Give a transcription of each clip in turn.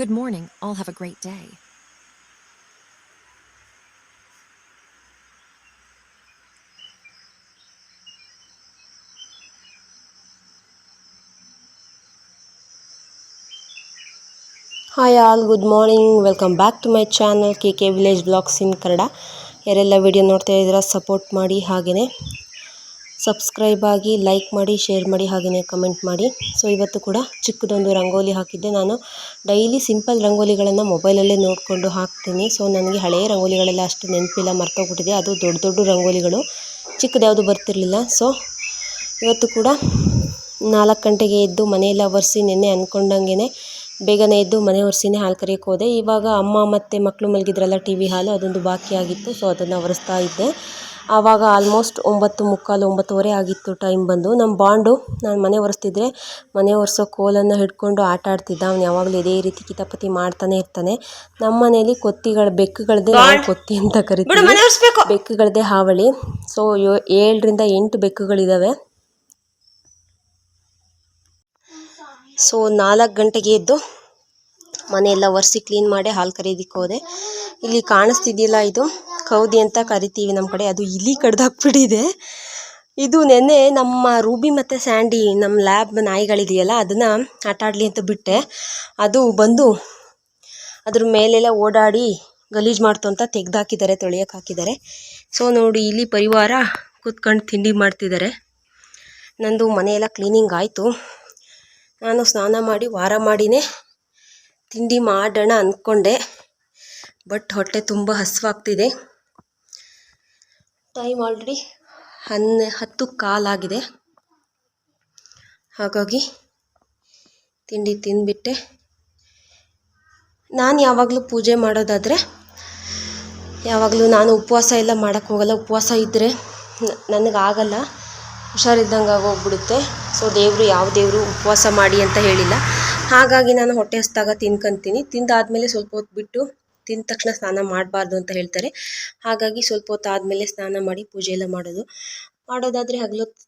Good morning. All have a great day. Hi all good morning welcome back to my channel K K village blogs in Kannada ಯಾರೆಲ್ಲ video ನೋಡ್ತಾ ಇದ್ದೀರಾ support ಮಾಡಿ ಹಾಗೆಯೇ subscribe ಆಗಿ like ಮಾಡಿ share ಮಾಡಿ ಹಾಗೆಯೇ ಕಮೆಂಟ್ ಮಾಡಿ. ಸೊ ಇವತ್ತು ಕೂಡ ಚಿಕ್ಕದೊಂದು ರಂಗೋಲಿ ಹಾಕಿದ್ದೆ. ನಾನು ಡೈಲಿ ಸಿಂಪಲ್ ರಂಗೋಲಿಗಳನ್ನು ಮೊಬೈಲಲ್ಲೇ ನೋಡಿಕೊಂಡು ಹಾಕ್ತೀನಿ. ಸೊ ನನಗೆ ಹಳೆಯ ರಂಗೋಲಿಗಳೆಲ್ಲ ಅಷ್ಟು ನೆನಪಿಲ್ಲ, ಮರ್ತೋಗ್ಬಿಟ್ಟಿದೆ. ಅದು ದೊಡ್ಡ ದೊಡ್ಡ ರಂಗೋಲಿಗಳು. ಚಿಕ್ಕದ್ಯಾವುದು ಬರ್ತಿರಲಿಲ್ಲ. ಸೊ ಇವತ್ತು ಕೂಡ ನಾಲ್ಕು ಗಂಟೆಗೆ ಎದ್ದು ಮನೆಯೆಲ್ಲ ಒರೆಸಿ, ನೆನ್ನೆ ಅಂದ್ಕೊಂಡಂಗೆ ಬೇಗನೆ ಎದ್ದು ಮನೆ ಒರೆಸಿನೇ ಹಾಲು ಕರೆಯೋಕೆ ಹೋದೆ. ಇವಾಗ ಅಮ್ಮ ಮತ್ತು ಮಕ್ಕಳು ಮಲಗಿದ್ರಲ್ಲ ಟಿ ವಿ ಹಾಲು, ಅದೊಂದು ಬಾಕಿ ಆಗಿತ್ತು. ಸೊ ಅದನ್ನು ಒರೆಸ್ತಾ ಇದ್ದೆ. ಆವಾಗ ಆಲ್ಮೋಸ್ಟ್ ಒಂಬತ್ತು ಮುಕ್ಕಾಲು ಒಂಬತ್ತುವರೆ ಆಗಿತ್ತು ಟೈಮ್ ಬಂದು. ನಮ್ಮ ಬಾಂಡು ನಾನು ಮನೆ ಒರೆಸ್ತಿದ್ರೆ ಮನೆ ಒರೆಸೋ ಕೋಲನ್ನು ಹಿಡ್ಕೊಂಡು ಆಟ ಆಡ್ತಿದ್ದ. ಅವ್ನು ಯಾವಾಗಲೂ ಇದೇ ರೀತಿ ಕಿತಾಪತಿ ಮಾಡ್ತಾನೆ ಇರ್ತಾನೆ. ನಮ್ಮ ಮನೇಲಿ ಕೊತ್ತಿಗಳ ಬೆಕ್ಕುಗಳದ್ದೇ ನಾವು ಕೊತ್ತಿ ಅಂತ ಕರಿತೀವಿ. ಬೆಕ್ಕುಗಳದ್ದೇ ಹಾವಳಿ. ಸೊ ಏಳರಿಂದ ಎಂಟು ಬೆಕ್ಕುಗಳಿದ್ದಾವೆ ಸೊ ನಾಲ್ಕು ಗಂಟೆಗೆ ಎದ್ದು ಮನೆಯೆಲ್ಲ ಒರೆಸಿ ಕ್ಲೀನ್ ಮಾಡಿ ಹಾಲು ಕರೀದಿಕ್ಕೆ ಹೋದೆ. ಇಲ್ಲಿ ಕಾಣಿಸ್ತಿದೆಯಲ್ಲ ಇದು. ಕೌದಿ ಅಂತ ಕರಿತೀವಿ ನಮ್ಮ ಕಡೆ. ಅದು ಇಲಿ ಕಡ್ದಾಕ್ಬಿಟ್ಟಿದೆ. ಇದು ನೆನ್ನೆ ನಮ್ಮ ರೂಬಿ ಮತ್ತು ಸ್ಯಾಂಡಿ ನಮ್ಮ ಲ್ಯಾಬ್ ನಾಯಿಗಳಿದೆಯಲ್ಲ, ಅದನ್ನು ಆಟ ಆಡಲಿ ಅಂತ ಬಿಟ್ಟೆ. ಅದು ಬಂದು ಅದ್ರ ಮೇಲೆಲ್ಲ ಓಡಾಡಿ ಗಲೀಜು ಮಾಡ್ತು ಅಂತ ತೆಗ್ದಾಕಿದ್ದಾರೆ ತೊಳೆಯೋಕೆ ಹಾಕಿದ್ದಾರೆ. ಸೊ ನೋಡಿ, ಇಲ್ಲಿ ಪರಿವಾರ ಕೂತ್ಕೊಂಡು ತಿಂಡಿ ಮಾಡ್ತಿದ್ದಾರೆ. ನಂದು ಮನೆಯೆಲ್ಲ ಕ್ಲೀನಿಂಗ್ ಆಯಿತು. ನಾನು ಸ್ನಾನ ಮಾಡಿ ವಾರ ಮಾಡಿನೇ ತಿಂಡಿ ಮಾಡೋಣ ಅಂದ್ಕೊಂಡೆ. ಬಟ್ ಹೊಟ್ಟೆ ತುಂಬ ಹಸಿವಾಗ್ತಿದೆ. ಟೈಮ್ ಆಲ್ರೆಡಿ ಹನ್ನೆ, ಹತ್ತು ಕಾಲಾಗಿದೆ ಹಾಗಾಗಿ ತಿಂಡಿ ತಿಂದ್ಬಿಟ್ಟೆ. ನಾನು ಯಾವಾಗಲೂ ಪೂಜೆ ಮಾಡೋದಾದರೆ, ಯಾವಾಗಲೂ ನಾನು ಉಪವಾಸ ಎಲ್ಲ ಮಾಡೋಕ್ಕೆ ಹೋಗಲ್ಲ. ಉಪವಾಸ ಇದ್ದರೆ ನನಗಾಗಲ್ಲ ಹುಷಾರಿದ್ದಂಗೆ ಆಗೋಗ್ಬಿಡುತ್ತೆ. ಸೊ ದೇವರು, ಯಾವ ದೇವರು ಉಪವಾಸ ಮಾಡಿ ಅಂತ ಹೇಳಿಲ್ಲ. ಹಾಗಾಗಿ ನಾನು ಹೊಟ್ಟೆ ಹಸ್ದಾಗ ತಿನ್ಕೊಂತೀನಿ. ತಿಂದಾದಮೇಲೆ ಸ್ವಲ್ಪ ಹೊತ್ತು ಬಿಟ್ಟು ತಿಂದ ತಕ್ಷಣ ಸ್ನಾನ ಮಾಡಬಾರ್ದು ಅಂತ ಹೇಳ್ತಾರೆ. ಹಾಗಾಗಿ ಸ್ವಲ್ಪ ಹೊತ್ತು ಆದಮೇಲೆ ಸ್ನಾನ ಮಾಡಿ ಪೂಜೆ ಎಲ್ಲ ಮಾಡೋದು. ಮಾಡೋದಾದರೆ ಹಗಲೊತ್ತು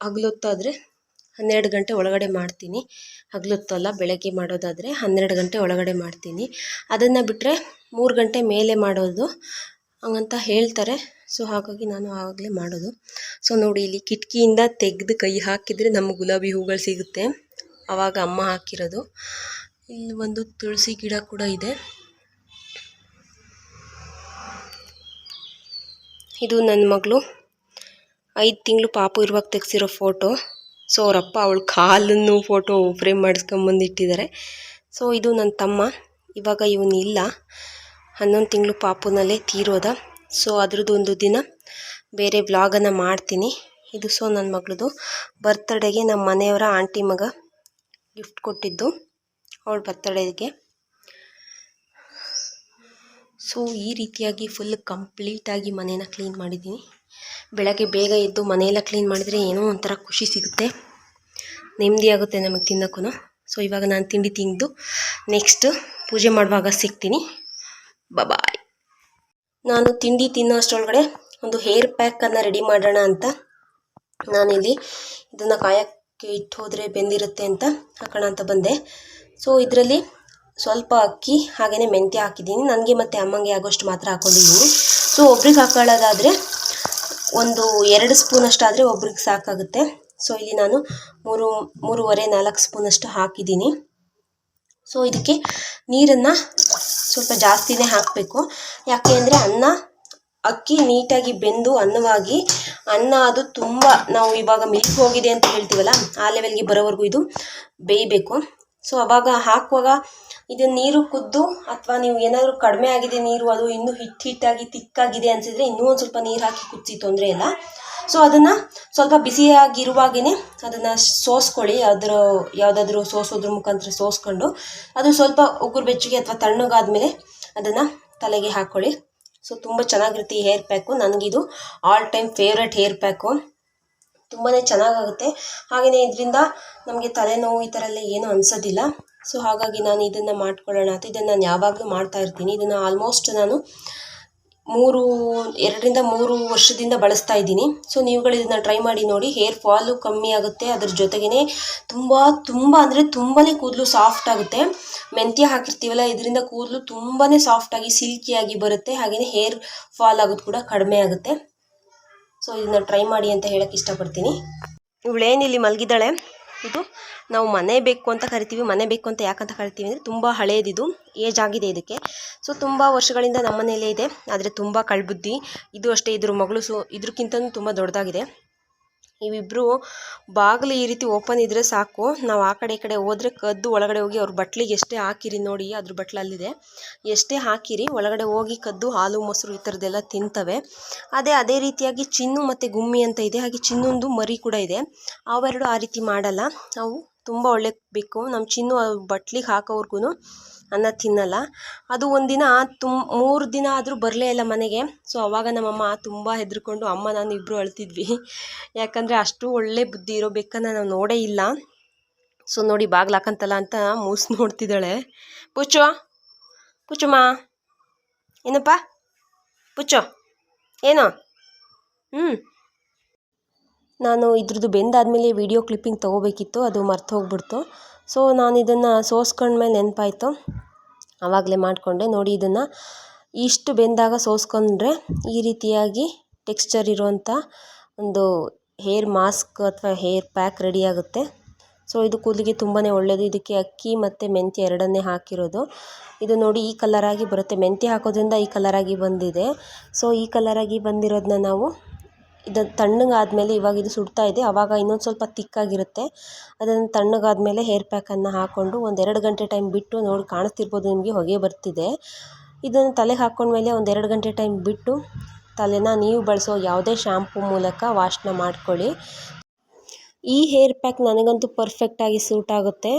ಹಗಲೊತ್ತಾದರೆ ಹನ್ನೆರಡು ಗಂಟೆ ಒಳಗಡೆ ಮಾಡ್ತೀನಿ. ಹಗಲೊತ್ತಲ್ಲ, ಬೆಳಗ್ಗೆ ಮಾಡೋದಾದರೆ ಹನ್ನೆರಡು ಗಂಟೆ ಒಳಗಡೆ ಮಾಡ್ತೀನಿ. ಅದನ್ನು ಬಿಟ್ಟರೆ ಮೂರು ಗಂಟೆ ಮೇಲೆ ಮಾಡೋದು ಹಂಗಂತ ಹೇಳ್ತಾರೆ. ಸೊ, ಹಾಗಾಗಿ ನಾನು ಆವಾಗಲೇ ಮಾಡೋದು. ಸೊ, ನೋಡಿ ಇಲ್ಲಿ ಕಿಟಕಿಯಿಂದ ತೆಗೆದು ಕೈ ಹಾಕಿದರೆ ನಮ್ಮ ಗುಲಾಬಿ ಹೂಗಳು ಸಿಗುತ್ತೆ. ಆವಾಗ ಅಮ್ಮ ಹಾಕಿರೋದು. ಇಲ್ಲಿ ಒಂದು ತುಳಸಿ ಗಿಡ ಕೂಡ ಇದೆ. ಇದು ನನ್ನ ಮಗಳು. ಐದು ತಿಂಗಳು ಪಾಪು ಇರುವಾಗ ತೆಗೆಸಿರೋ ಫೋಟೋ. ಸೊ, ಅವರಪ್ಪ ಅವಳ ಕಾಲನ್ನು ಫೋಟೋ ಫ್ರೇಮ್ ಮಾಡಿಸ್ಕೊಂಬಂದಿಟ್ಟಿದ್ದಾರೆ ಸೊ, ಇದು ನನ್ನ ತಮ್ಮ. ಇವಾಗ ಇವನು ಇಲ್ಲ. ಹನ್ನೊಂದು ತಿಂಗಳು ಪಾಪುನಲ್ಲೇ ತೀರೋದ. ಸೊ, ಅದ್ರದ್ದು ಒಂದು ದಿನ ಬೇರೆ ವ್ಲಾಗನ್ನು ಮಾಡ್ತೀನಿ. ಇದು ಸೊ ನನ್ನ ಮಗಳದು. ಬರ್ತ್ಡೇಗೆ ನಮ್ಮ ಮನೆಯವರ ಆಂಟಿ ಮಗ. ಗಿಫ್ಟ್ ಕೊಟ್ಟಿದ್ದು ಅವಳ ಬರ್ತ್ಡೇಗೆ. ಸೊ ಈ ರೀತಿಯಾಗಿ ಫುಲ್ ಕಂಪ್ಲೀಟಾಗಿ ಮನೇನ ಕ್ಲೀನ್ ಮಾಡಿದ್ದೀನಿ. ಬೆಳಗ್ಗೆ ಬೇಗ ಎದ್ದು ಮನೆಯೆಲ್ಲ ಕ್ಲೀನ್ ಮಾಡಿದರೆ ಏನೋ ಒಂಥರ ಖುಷಿ ಸಿಗುತ್ತೆ. ನೆಮ್ಮದಿ ಆಗುತ್ತೆ ನಮಗೆ ತಿನ್ನೋಕ್ಕೂ ಸೊ ಇವಾಗ ನಾನು ತಿಂಡಿ ತಿಂದು ನೆಕ್ಸ್ಟ್ ಪೂಜೆ ಮಾಡುವಾಗ ಸಿಗ್ತೀನಿ. ಬಾಯ್ ನಾನು ತಿಂಡಿ ತಿನ್ನೋ ಅಷ್ಟರೊಳಗಡೆ ಒಂದು ಹೇರ್ ಪ್ಯಾಕನ್ನು ರೆಡಿ ಮಾಡೋಣ ಅಂತ ನಾನಿಲ್ಲಿ ಇದನ್ನು ಕಾಯೋಕ್ಕೆ ಇಟ್ಟು ಹೋದರೆ ಬೆಂದಿರುತ್ತೆ ಅಂತ ಹಾಕೋಣ ಅಂತ ಬಂದೆ. ಸೊ ಇದರಲ್ಲಿ ಸ್ವಲ್ಪ ಅಕ್ಕಿ ಹಾಗೆಯೇ ಮೆಂತ್ಯ ಹಾಕಿದ್ದೀನಿ. ನನಗೆ ಮತ್ತು ಅಮ್ಮಂಗೆ ಆಗೋಷ್ಟು ಮಾತ್ರ ಹಾಕ್ಕೊಂಡಿದ್ದೀನಿ ಸೊ ಒಬ್ರಿಗೆ ಹಾಕೊಳ್ಳೋದಾದರೆ ಒಂದು ಎರಡು ಸ್ಪೂನಷ್ಟಾದರೆ ಒಬ್ರಿಗೆ ಸಾಕಾಗುತ್ತೆ. ಸೊ ಇಲ್ಲಿ ನಾನು ಮೂರು, ಮೂರುವರೆ, ನಾಲ್ಕು ಸ್ಪೂನಷ್ಟು ಹಾಕಿದ್ದೀನಿ. ಸೊ ಇದಕ್ಕೆ ನೀರನ್ನು ಸ್ವಲ್ಪ ಜಾಸ್ತಿನೇ ಹಾಕಬೇಕು. ಯಾಕೆ ಅಂದರೆ ಅನ್ನ ಅಕ್ಕಿ ನೀಟಾಗಿ ಬೆಂದು ಅನ್ನವಾಗಿ ಅನ್ನ ಅದು ತುಂಬ ನಾವು ಇವಾಗ ಮಿಲ್ಕ್ ಹೋಗಿದೆ ಅಂತ ಹೇಳ್ತೀವಲ್ಲ, ಆ ಲೆವೆಲ್ಗೆ ಬರೋವರೆಗೂ ಇದು ಬೇಯಬೇಕು. ಸೊ ಅವಾಗ ಹಾಕುವಾಗ ಇದು ನೀರು ಕುದ್ದು ಅಥವಾ ನೀವು ಏನಾದರೂ ಕಡಿಮೆ ಆಗಿದೆ ನೀರು, ಅದು ಇನ್ನೂ ಹಿಟ್ಟು ಹಿಟ್ಟಾಗಿ ತಿಕ್ಕಾಗಿದೆ ಅನ್ಸಿದ್ರೆ ಇನ್ನೂ ಒಂದು ಸ್ವಲ್ಪ ನೀರು ಹಾಕಿ ಕುದಿಸಿ ತೊಂದರೆ ಇಲ್ಲ. ಸೊ ಅದನ್ನು ಸ್ವಲ್ಪ ಬಿಸಿಯಾಗಿರುವಾಗೇ ಅದನ್ನು ಸೋಸ್ಕೊಳ್ಳಿ, ಅದರ ಯಾವುದಾದ್ರೂ ಸೋಸೋದ್ರ ಮುಖಾಂತರ ಸೋಸ್ಕೊಂಡು, ಅದು ಸ್ವಲ್ಪ ಉಗುರು ಬೆಚ್ಚಗೆ ಅಥವಾ ತಣ್ಣಗಾದ್ಮೇಲೆ ಅದನ್ನು ತಲೆಗೆ ಹಾಕ್ಕೊಳ್ಳಿ ಸೊ ತುಂಬ ಚೆನ್ನಾಗಿರುತ್ತೆ ಈ ಹೇರ್ ಪ್ಯಾಕು ನನಗಿದು all time favourite hair pack ತುಂಬಾ ಚೆನ್ನಾಗಾಗುತ್ತೆ. ಹಾಗೆಯೇ ಇದರಿಂದ ನಮಗೆ ತಲೆನೋವು ಈ ಥರ ಎಲ್ಲ ಏನೂ ಅನಿಸೋದಿಲ್ಲ. ಸೊ ಹಾಗಾಗಿ ನಾನು ಇದನ್ನು ಮಾಡ್ಕೊಳ್ಳೋಣ ಅಂತ, ಇದನ್ನು ನಾನು ಯಾವಾಗಲೂ ಮಾಡ್ತಾ ಇರ್ತೀನಿ. ಇದನ್ನು ಆಲ್ಮೋಸ್ಟ್ ನಾನು ಮೂರು, ಎರಡರಿಂದ ಮೂರು ವರ್ಷದಿಂದ ಬಳಸ್ತಾ ಇದ್ದೀನಿ. ಸೊ ನೀವುಗಳು ಇದನ್ನ ಟ್ರೈ ಮಾಡಿ ನೋಡಿ. ಹೇರ್ ಫಾಲು ಕಮ್ಮಿ ಆಗುತ್ತೆ. ಅದ್ರ ಜೊತೆಗೇ ತುಂಬ ತುಂಬ ಅಂದರೆ ತುಂಬಾ ಕೂದಲು ಸಾಫ್ಟ್ ಆಗುತ್ತೆ. ಮೆಂತ್ಯ ಹಾಕಿರ್ತೀವಲ್ಲ, ಇದರಿಂದ ಕೂದಲು ತುಂಬಾ ಸಾಫ್ಟಾಗಿ ಸಿಲ್ಕಿಯಾಗಿ ಬರುತ್ತೆ. ಹಾಗೆಯೇ ಹೇರ್ ಫಾಲ್ ಆಗೋದು ಕೂಡ ಕಡಿಮೆ ಆಗುತ್ತೆ. ಸೊ ಇದನ್ನ ಟ್ರೈ ಮಾಡಿ ಅಂತ ಹೇಳಕ್ಕೆ ಇಷ್ಟಪಡ್ತೀನಿ. ಇವಳೇನಿಲ್ಲಿ ಮಲಗಿದ್ದಾಳೆ? ಇದು ನಾವು ಮನೆ ಬೇಕು ಅಂತ ಕರಿತೀವಿ, ಮನೆ ಬೇಕು ಅಂತ ಯಾಕಂತ ಕರಿತೀವಿ ಅಂದರೆ ತುಂಬ ಹಳೇದಿದು ಏಜ್ ಆಗಿದೆ ಇದಕ್ಕೆ. ಸೊ ತುಂಬ ವರ್ಷಗಳಿಂದ ನಮ್ಮ ಮನೆಯಲ್ಲೇ ಇದೆ, ಆದರೆ ತುಂಬ ಕಳ್ಬುದ್ದಿ ಇದು ಅಷ್ಟೇ, ಇದ್ರ ಮಗಳು ಸೊ, ಇದ್ರಕ್ಕಿಂತನೂ ತುಂಬ ದೊಡ್ಡದಾಗಿದೆ. ಇವಿಬ್ಬರು ಬಾಗಿಲು ಈ ರೀತಿ ಓಪನ್ ಇದ್ದರೆ ಸಾಕು. ನಾವು ಆ ಕಡೆ ಈ ಕಡೆ ಹೋದರೆ ಕದ್ದು ಒಳಗಡೆ ಹೋಗಿ ಅವ್ರ ಬಟ್ಲಿಗೆ ಎಷ್ಟೇ ಹಾಕಿರಿ ನೋಡಿ, ಅದ್ರ ಬಟ್ಲಲ್ಲಿದೆ. ಎಷ್ಟೇ ಹಾಕಿರಿ, ಒಳಗಡೆ ಹೋಗಿ ಕದ್ದು, ಹಾಲು, ಮೊಸರು ಈ ಥರದ್ದೆಲ್ಲ ತಿಂತವೆ. ಅದೇ ಅದೇ ರೀತಿಯಾಗಿ ಚಿನ್ನು ಮತ್ತು ಗುಮ್ಮಿ ಅಂತ ಇದೆ. ಹಾಗೆ ಚಿನ್ನೊಂದು ಮರಿ ಕೂಡ ಇದೆ. ಅವೆರಡು ಆ ರೀತಿ ಮಾಡಲ್ಲ. ಅವು ತುಂಬ ಒಳ್ಳೆ ಬೇಕು. ನಮ್ಮ ಚಿನ್ನು ಬಟ್ಲಿಗೆ ಹಾಕೋವ್ರಿಗೂ ಅನ್ನ ತಿನ್ನಲ್ಲ. ಅದು ಒಂದಿನ ತುಮ್ ಮೂರು ದಿನ ಆದರೂ ಬರಲೇ ಇಲ್ಲ ಮನೆಗೆ. ಸೊ, ಅವಾಗ ನಮ್ಮಮ್ಮ ತುಂಬ ಹೆದರ್ಕೊಂಡು, ಅಮ್ಮ, ನಾನು ಇಬ್ಬರು ಅಳ್ತಿದ್ವಿ. ಯಾಕಂದರೆ ಅಷ್ಟು ಒಳ್ಳೆ ಬುದ್ಧಿ ಇರೋ ಬೆಕ್ಕನ್ನು ನಾವು ನೋಡೇ ಇಲ್ಲ. ಸೊ, ನೋಡಿ ಬಾಗ್ಲು ಹಾಕಂತಲ್ಲ ಅಂತ ಮೂಸ್ ನೋಡ್ತಿದ್ದಾಳೆ. ಪುಚ್ಚು ಪುಚ್ಚಮ್ಮ ಏನಪ್ಪ? ಪುಚ್ಚು ಏನು? ಹ್ಞೂ ನಾನು ಇದ್ರದ್ದು ಬೆಂದಾದಮೇಲೆ ವೀಡಿಯೋ ಕ್ಲಿಪ್ಪಿಂಗ್ ತೊಗೋಬೇಕಿತ್ತು, ಅದು ಮರ್ತು ಹೋಗ್ಬಿಡ್ತು. ಸೊ ನಾನು ಇದನ್ನು ಸೋಸ್ಕೊಂಡ್ಮೇಲೆ ನೆನಪಾಯ್ತು. ಆವಾಗಲೇ ಮಾಡಿಕೊಂಡೆ. ನೋಡಿ ಇದನ್ನು ಇಷ್ಟು ಬೆಂದಾಗ ಸೋಸ್ಕೊಂಡ್ರೆ ಈ ರೀತಿಯಾಗಿ ಟೆಕ್ಸ್ಚರ್ ಇರುವಂಥ ಒಂದು ಹೇರ್ ಮಾಸ್ಕ್ ಅಥವಾ ಹೇರ್ ಪ್ಯಾಕ್ ರೆಡಿ ಆಗುತ್ತೆ. ಸೊ ಇದು ಕೂದಲಿಗೆ ತುಂಬಾ ಒಳ್ಳೆಯದು ಇದಕ್ಕೆ ಅಕ್ಕಿ ಮತ್ತು ಮೆಂತ್ಯ ಎರಡನ್ನೇ ಹಾಕಿರೋದು. ಇದು ನೋಡಿ ಈ ಕಲರಾಗಿ ಬರುತ್ತೆ. ಮೆಂತ್ಯ ಹಾಕೋದ್ರಿಂದ ಈ ಕಲರಾಗಿ ಬಂದಿದೆ. ಸೊ ಈ ಕಲರಾಗಿ ಬಂದಿರೋದನ್ನ ನಾವು ಇದು ತಣ್ಣಗಾದ್ಮೇಲೆ ಇವಾಗ ಇದು ಸುಡ್ತಾ ಇದೆ ಆವಾಗ ಇನ್ನೊಂದು ಸ್ವಲ್ಪ ತಿಕ್ಕಾಗಿರುತ್ತೆ. ಅದನ್ನು ತಣ್ಣಗಾದ್ಮೇಲೆ ಹೇರ್ ಪ್ಯಾಕನ್ನು ಹಾಕ್ಕೊಂಡು ಒಂದೆರಡು ಗಂಟೆ ಟೈಮ್ ಬಿಟ್ಟು ನೋಡಿ ಕಾಣಿಸ್ತಿರ್ಬೋದು, ನಿಮಗೆ ಹೊಗೆ ಬರ್ತಿದೆ. ಇದನ್ನು ತಲೆಗೆ ಹಾಕ್ಕೊಂಡ್ಮೇಲೆ ಎರಡು ಗಂಟೆ ಟೈಮ್ ಬಿಟ್ಟು ತಲೆನ ನೀವು ಬಳಸೋ ಯಾವುದೇ ಶ್ಯಾಂಪು ಮೂಲಕ ವಾಶ್ನ ಮಾಡ್ಕೊಳ್ಳಿ. ಈ ಹೇರ್ ಪ್ಯಾಕ್ ನನಗಂತೂ ಪರ್ಫೆಕ್ಟಾಗಿ ಸೂಟ್ ಆಗುತ್ತೆ.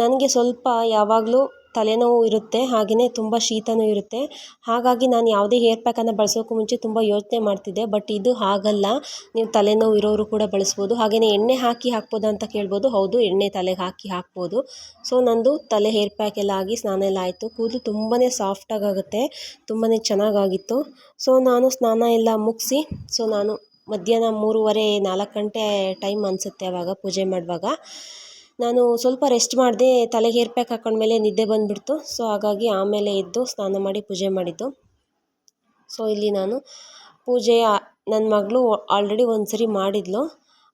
ನನಗೆ ಸ್ವಲ್ಪ ಯಾವಾಗಲೂ ತಲೆನೋವು ಇರುತ್ತೆ ಹಾಗೆಯೇ ತುಂಬ ಶೀತನೂ ಇರುತ್ತೆ. ಹಾಗಾಗಿ ನಾನು ಯಾವುದೇ ಹೇರ್ ಪ್ಯಾಕನ್ನು ಬಳಸೋಕ್ಕೂ ಮುಂಚೆ ತುಂಬ ಯೋಚನೆ ಮಾಡ್ತಿದ್ದೆ, ಬಟ್ ಇದು ಹಾಗಲ್ಲ. ನೀವು ತಲೆನೋವು ಇರೋರು ಕೂಡ ಬಳಸ್ಬೋದು. ಹಾಗೆಯೇ ಎಣ್ಣೆ ಹಾಕಿ ಹಾಕ್ಬೋದಾ ಅಂತ ಕೇಳ್ಬೋದು. ಹೌದು, ಎಣ್ಣೆ ತಲೆಗೆ ಹಾಕಿ ಹಾಕ್ಬೋದು. ಸೊ, ನಂದು ತಲೆ ಹೇರ್ ಪ್ಯಾಕ್ ಎಲ್ಲ ಆಗಿ ಸ್ನಾನ ಎಲ್ಲ ಆಯಿತು. ಕೂದಲು ತುಂಬಾ ಸಾಫ್ಟಾಗುತ್ತೆ ತುಂಬಾ ಚೆನ್ನಾಗಾಗಿತ್ತು. ಸೊ, ನಾನು ಸ್ನಾನ ಎಲ್ಲ ಮುಗಿಸಿ, ಸೊ, ನಾನು ಮಧ್ಯಾಹ್ನ ಮೂರುವರೆ ನಾಲ್ಕು ಗಂಟೆ ಟೈಮ್ ಅನಿಸುತ್ತೆ ಆವಾಗ ಪೂಜೆ ಮಾಡುವಾಗ. ನಾನು ಸ್ವಲ್ಪ ರೆಸ್ಟ್ ಮಾಡಿದೆ ತಲೆಗೆ ಹೇರ್ ಪ್ಯಾಕ್ ಹಾಕೊಂಡ್ಮೇಲೆ ನಿದ್ದೆ ಬಂದುಬಿಡ್ತು. ಸೊ ಹಾಗಾಗಿ ಆಮೇಲೆ ಎದ್ದು ಸ್ನಾನ ಮಾಡಿ ಪೂಜೆ ಮಾಡಿದ್ದು. ಸೊ ಇಲ್ಲಿ ನಾನು ಪೂಜೆ ನನ್ನ ಮಗಳು ಆಲ್ರೆಡಿ ಒಂದು ಸರಿ ಮಾಡಿದ್ಲು.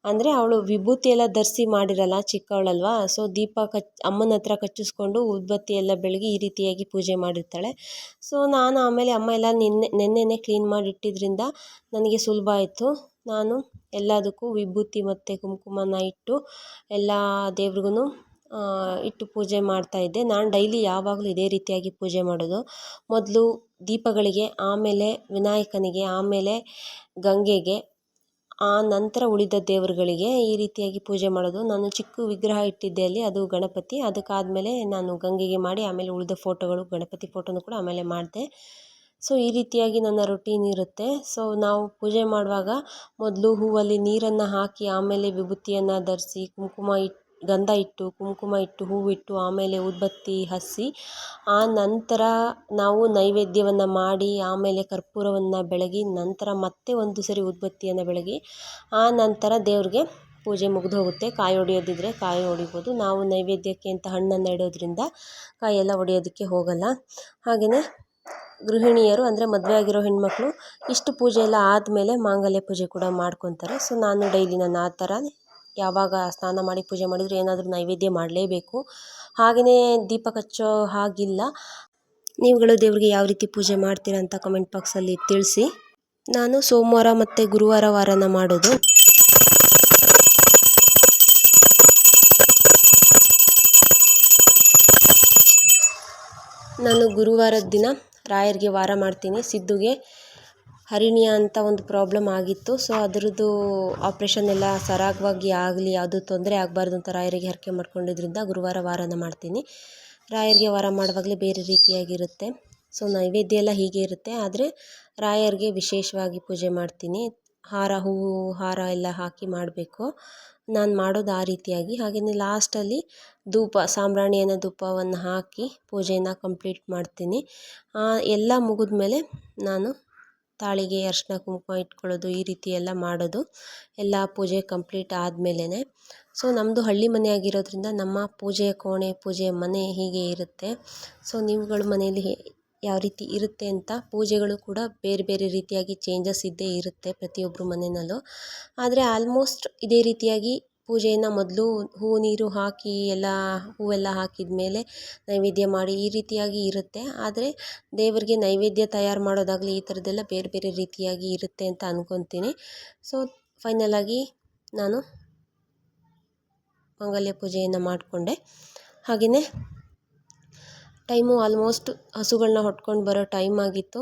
ಅಂದರೆ ಅವಳು ವಿಭೂತಿ ಎಲ್ಲ ಧರಿಸಿ ಮಾಡಿರಲ್ಲ, ಚಿಕ್ಕವಳಲ್ವಾ? ಸೊ ದೀಪ ಕಚ್, ಅಮ್ಮನ ಹತ್ರ ಕಚ್ಚಿಸ್ಕೊಂಡು ಉದ್ಬತ್ತಿ ಎಲ್ಲ ಬೆಳಗ್ಗೆ ಈ ರೀತಿಯಾಗಿ ಪೂಜೆ ಮಾಡಿರ್ತಾಳೆ. ಸೊ ನಾನು ಆಮೇಲೆ ಅಮ್ಮ ಎಲ್ಲ ನಿನ್ನೆ, ನೆನ್ನೆನೇ ಕ್ಲೀನ್ ಮಾಡಿಟ್ಟಿದ್ರಿಂದ ನನಗೆ ಸುಲಭ ಆಯಿತು. ನಾನು ಎಲ್ಲದಕ್ಕೂ ವಿಭೂತಿ ಮತ್ತು ಕುಂಕುಮನ ಇಟ್ಟು ಎಲ್ಲ ದೇವ್ರಿಗೂ ಇಟ್ಟು ಪೂಜೆ ಮಾಡ್ತಾಯಿದ್ದೆ ನಾನು ಡೈಲಿ ಯಾವಾಗಲೂ ಇದೇ ರೀತಿಯಾಗಿ ಪೂಜೆ ಮಾಡೋದು. ಮೊದಲು ದೀಪಗಳಿಗೆ, ಆಮೇಲೆ ವಿನಾಯಕನಿಗೆ, ಆಮೇಲೆ ಗಂಗೆಗೆ, ಆ ನಂತರ ಉಳಿದ ದೇವರುಗಳಿಗೆ ಈ ರೀತಿಯಾಗಿ ಪೂಜೆ ಮಾಡೋದು. ನಾನು ಚಿಕ್ಕ ವಿಗ್ರಹ ಇಟ್ಟಿದ್ದೆ ಅಲ್ಲಿ, ಅದು ಗಣಪತಿ. ಅದಕ್ಕಾದಮೇಲೆ ನಾನು ಗಂಗೆಗೆ ಮಾಡಿ, ಆಮೇಲೆ ಉಳಿದ ಫೋಟೋಗಳು ಗಣಪತಿ ಫೋಟೋನು ಕೂಡ ಆಮೇಲೆ ಮಾಡಿದೆ. ಸೊ, ಈ ರೀತಿಯಾಗಿ ನನ್ನ ರೊಟೀನ್ ಇರುತ್ತೆ. ಸೊ, ನಾವು ಪೂಜೆ ಮಾಡುವಾಗ ಮೊದಲು ಹೂವಲ್ಲಿ ನೀರನ್ನು ಹಾಕಿ, ಆಮೇಲೆ ವಿಭೂತಿಯನ್ನು ಧರಿಸಿ, ಕುಂಕುಮ ಇಟ್ಟು ಗಂಧ ಇಟ್ಟು, ಕುಂಕುಮ ಇಟ್ಟು ಹೂವಿಟ್ಟು, ಆಮೇಲೆ ಉದ್ಬತ್ತಿ ಹಚ್ಚಿ ಆ ನಂತರ ನಾವು ನೈವೇದ್ಯವನ್ನು ಮಾಡಿ, ಆಮೇಲೆ ಕರ್ಪೂರವನ್ನು ಬೆಳಗಿ, ನಂತರ ಮತ್ತೆ ಒಂದು ಸರಿ ಉದ್ಬತ್ತಿಯನ್ನು ಬೆಳಗಿ, ಆ ನಂತರ ದೇವ್ರಿಗೆ ಪೂಜೆ ಮುಗಿದು ಹೋಗುತ್ತೆ. ಕಾಯಿ ಹೊಡೆಯೋದಿದ್ರೆ ಕಾಯಿ ಹೊಡಿಬೋದು. ನಾವು ನೈವೇದ್ಯಕ್ಕೆ ಅಂತ ಹಣ್ಣನ್ನು ಇಡೋದ್ರಿಂದ ಎಲ್ಲ ಹೊಡೆಯೋದಕ್ಕೆ ಹೋಗಲ್ಲ. ಹಾಗೆಯೇ ಗೃಹಿಣಿಯರು ಅಂದರೆ ಮದುವೆ ಆಗಿರೋ ಹೆಣ್ಣುಮಕ್ಳು ಇಷ್ಟು ಪೂಜೆ ಎಲ್ಲ ಆದಮೇಲೆ ಮಾಂಗಲ್ಯ ಪೂಜೆ ಕೂಡ ಮಾಡ್ಕೊತಾರೆ. ಸೊ ನಾನು ಡೈಲಿ ನಾನು ಆ ಥರ ಯಾವಾಗ ಸ್ನಾನ ಮಾಡಿ ಪೂಜೆ ಮಾಡಿದರೂ ಏನಾದರೂ ನೈವೇದ್ಯ ಮಾಡಲೇಬೇಕು. ಹಾಗೆಯೇ ದೀಪ ಹಚ್ಚೋ ಹಾಗಿಲ್ಲ. ನೀವುಗಳು ದೇವರಿಗೆ ಯಾವ ರೀತಿ ಪೂಜೆ ಮಾಡ್ತೀರಾ ಅಂತ ಕಮೆಂಟ್ ಬಾಕ್ಸಲ್ಲಿ ತಿಳಿಸಿ. ನಾನು ಸೋಮವಾರ ಮತ್ತು ಗುರುವಾರ ವಾರನ ಮಾಡೋದು. ನಾನು ಗುರುವಾರದ ದಿನ ರಾಯರಿಗೆ ವಾರ ಮಾಡ್ತೀನಿ. ಸಿದ್ದುಗೆ ಹರಿಣಿಯ ಅಂತ ಒಂದು ಪ್ರಾಬ್ಲಮ್ ಆಗಿತ್ತು. ಸೊ ಅದರದ್ದು ಆಪ್ರೇಷನ್ ಎಲ್ಲ ಸರಾಗವಾಗಿ ಆಗಲಿ, ಅದು ತೊಂದರೆ ಆಗಬಾರ್ದು ಅಂತ ರಾಯರಿಗೆ ಹರಕೆ ಮಾಡ್ಕೊಂಡಿದ್ರಿಂದ ಗುರುವಾರ ವಾರನ ಮಾಡ್ತೀನಿ. ರಾಯರಿಗೆ ವಾರ ಮಾಡುವಾಗಲೇ ಬೇರೆ ರೀತಿಯಾಗಿರುತ್ತೆ. ಸೊ ನೈವೇದ್ಯ ಎಲ್ಲ ಹೀಗೆ ಇರುತ್ತೆ. ಆದರೆ ರಾಯರಿಗೆ ವಿಶೇಷವಾಗಿ ಪೂಜೆ ಮಾಡ್ತೀನಿ. ಹಾರ, ಹೂವು, ಹಾರ ಎಲ್ಲ ಹಾಕಿ ಮಾಡಬೇಕು. ನಾನು ಮಾಡೋದು ಆ ರೀತಿಯಾಗಿ. ಹಾಗೆಯೇ ಲಾಸ್ಟಲ್ಲಿ ಧೂಪ ಸಾಂಬ್ರಾಣಿಯನ್ನು ಧೂಪವನ್ನು ಹಾಕಿ ಪೂಜೆಯನ್ನು ಕಂಪ್ಲೀಟ್ ಮಾಡ್ತೀನಿ. ಎಲ್ಲ ಮುಗಿದ ಮೇಲೆ ನಾನು ತಾಳಿಗೆ ಅರಿಶಿನ ಕುಂಕುಮ ಇಟ್ಕೊಳ್ಳೋದು, ಈ ರೀತಿ ಎಲ್ಲ ಮಾಡೋದು. ಎಲ್ಲ ಪೂಜೆ ಕಂಪ್ಲೀಟ್ ಆದಮೇಲೆ ಸೊ ನಮ್ಮದು ಹಳ್ಳಿ ಮನೆ ಆಗಿರೋದ್ರಿಂದ ನಮ್ಮ ಪೂಜೆಯ ಕೋಣೆ, ಪೂಜೆಯ ಮನೆ ಹೀಗೆ ಇರುತ್ತೆ. ಸೊ ನೀವುಗಳ ಮನೆಯಲ್ಲಿ ಯಾವ ರೀತಿ ಇರುತ್ತೆ ಅಂತ ಪೂಜೆಗಳು ಕೂಡ ಬೇರೆ ಬೇರೆ ರೀತಿಯಾಗಿ ಚೇಂಜಸ್ ಇದ್ದೇ ಇರುತ್ತೆ ಪ್ರತಿಯೊಬ್ಬರ ಮನೆಯಲ್ಲೂ. ಆದರೆ ಆಲ್ಮೋಸ್ಟ್ ಇದೇ ರೀತಿಯಾಗಿ ಪೂಜೆಯನ್ನು ಮೊದಲು ಹೂವು ನೀರು ಹಾಕಿ ಎಲ್ಲ, ಹೂವೆಲ್ಲ ಹಾಕಿದ ಮೇಲೆ ನೈವೇದ್ಯ ಮಾಡಿ ಈ ರೀತಿಯಾಗಿ ಇರುತ್ತೆ. ಆದರೆ ದೇವರಿಗೆ ನೈವೇದ್ಯ ತಯಾರು ಮಾಡೋದಾಗಲಿ ಈ ಥರದ್ದೆಲ್ಲ ಬೇರೆ ಬೇರೆ ರೀತಿಯಾಗಿ ಇರುತ್ತೆ ಅಂತ ಅಂದ್ಕೊತೀನಿ ಸೊ ಫೈನಲಾಗಿ ನಾನು ಮಾಂಗಲ್ಯ ಪೂಜೆಯನ್ನು ಮಾಡಿಕೊಂಡೆ. ಹಾಗೆಯೇ ಟೈಮು ಆಲ್ಮೋಸ್ಟ್ ಹಸುಗಳನ್ನ ಹೊಟ್ಕೊಂಡು ಬರೋ ಟೈಮ್ ಆಗಿತ್ತು.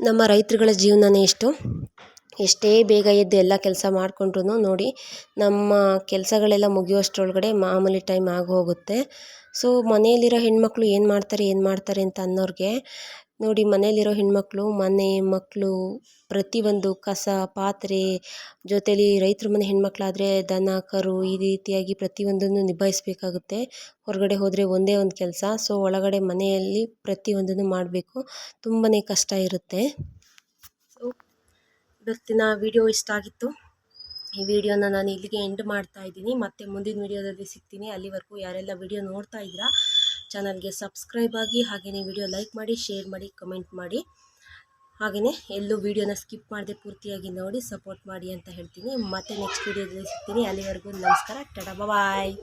ನಮ್ಮ ರೈತರುಗಳ ಜೀವನನೇ ಇಷ್ಟು. ಎಷ್ಟೇ ಬೇಗ ಎದ್ದು ಎಲ್ಲ ಕೆಲಸ ಮಾಡಿಕೊಂಡ್ರು ನೋಡಿ ನಮ್ಮ ಕೆಲಸಗಳೆಲ್ಲ ಮುಗಿಯೋಷ್ಟ್ರೊಳಗಡೆ ಮಾಮೂಲಿ ಟೈಮ್ ಆಗೋಗುತ್ತೆ. ಸೊ, ಮನೆಯಲ್ಲಿರೋ ಹೆಣ್ಮಕ್ಳು ಏನು ಮಾಡ್ತಾರೆ ಏನು ಮಾಡ್ತಾರೆ ಅಂತ ಅನ್ನೋರಿಗೆ, ನೋಡಿ ಮನೆಯಲ್ಲಿರೋ ಹೆಣ್ಮಕ್ಳು, ಮನೆ ಮಕ್ಕಳು ಪ್ರತಿಯೊಂದು ಕಸ, ಪಾತ್ರೆ, ಜೊತೇಲಿ ರೈತರ ಮನೆ ಹೆಣ್ಮಕ್ಳಾದರೆ ದನ, ಕರು ಈ ರೀತಿಯಾಗಿ ಪ್ರತಿಯೊಂದನ್ನು ನಿಭಾಯಿಸಬೇಕಾಗುತ್ತೆ. ಹೊರಗಡೆ ಹೋದರೆ ಒಂದೇ ಒಂದು ಕೆಲಸ. ಸೊ, ಒಳಗಡೆ ಮನೆಯಲ್ಲಿ ಪ್ರತಿಯೊಂದನ್ನು ಮಾಡಬೇಕು. ತುಂಬಾ ಕಷ್ಟ ಇರುತ್ತೆ. ಸೊ ಇವತ್ತಿನ ವಿಡಿಯೋ ಇಷ್ಟ ಆಗಿತ್ತು. ಈ ವಿಡಿಯೋನ ನಾನು ಇಲ್ಲಿಗೆ ಎಂಡ್ ಮಾಡ್ತಾ ಇದ್ದೀನಿ. ಮತ್ತೆ ಮುಂದಿನ ವಿಡಿಯೋದಲ್ಲಿ ಸಿಗ್ತೀನಿ. ಅಲ್ಲಿವರೆಗೂ ಯಾರೆಲ್ಲ ವಿಡಿಯೋ ನೋಡ್ತಾ ಇದ್ದೀರಾ, ಚಾನಲ್ಗೆ ಸಬ್ಸ್ಕ್ರೈಬ್ ಆಗಿ ಹಾಗೆಯೇ ವಿಡಿಯೋ ಲೈಕ್ ಮಾಡಿ, ಶೇರ್ ಮಾಡಿ, ಕಮೆಂಟ್ ಮಾಡಿ. ಹಾಗೆಯೇ ಎಲ್ಲೂ ವಿಡಿಯೋನ ಸ್ಕಿಪ್ ಮಾಡದೆ ಪೂರ್ತಿಯಾಗಿ ನೋಡಿ, ಸಪೋರ್ಟ್ ಮಾಡಿ ಅಂತ ಹೇಳ್ತೀನಿ. ಮತ್ತೆ ನೆಕ್ಸ್ಟ್ ವಿಡಿಯೋದಲ್ಲಿ ಸಿಗ್ತೀನಿ. ಅಲ್ಲಿವರೆಗೂ ನಮಸ್ಕಾರ. Tada bye.